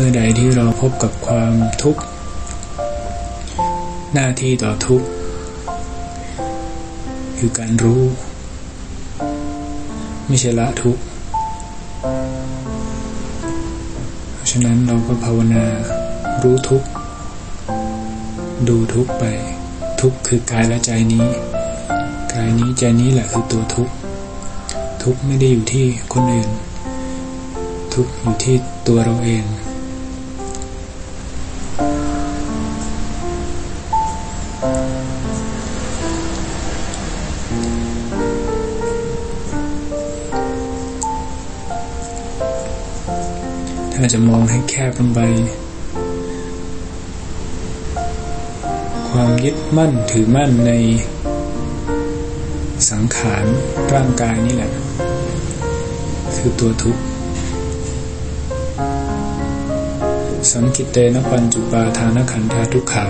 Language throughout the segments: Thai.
มื่อใดที่เราพบกับความทุกข์ หน้าที่ต่อทุกข์ คือการรู้ ไม่ใช่ละทุกข์ เพราะฉะนั้นเราก็ภาวนารู้ทุกข์ ดูทุกข์ไป ทุกข์คือกายและใจนี้ กายนี้ใจนี้แหละคือตัวทุกข์ ทุกข์ไม่ได้อยู่ที่คนอื่น ทุกข์อยู่ที่ตัวเราเอง ถ้าจะมองให้แคบลงไป ความยึดมั่นถือมั่นในสังขารร่างกายนี่แหละ คือตัวทุกข์ สังกิตเตนปัญจุปาทานขันธาทุกขา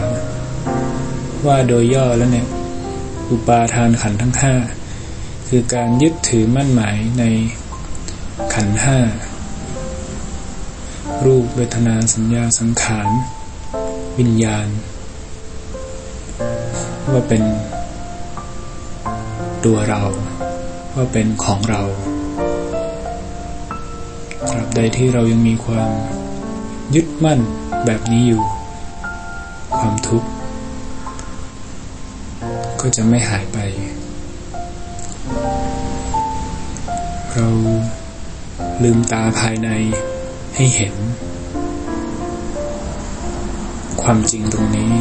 ว่าโดยย่อแล้วเนี่ย อุปาทานขันทั้งห้าคือการยึดถือมั่นหมายในขันห้ารูปเวทนาสัญญาสังขาร วิญญาณ ว่าเป็นตัวเรา ว่าเป็นของเราตราบใดที่เรายังมีความ ยึดมั่นแบบนี้อยู่ ความทุกข์ ก็จะไม่หายไป เราลืมตาภายในให้เห็น ความจริงตรงนี้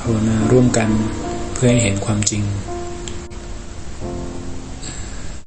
ภาวนาร่วมกันเพื่อให้เห็นความจริง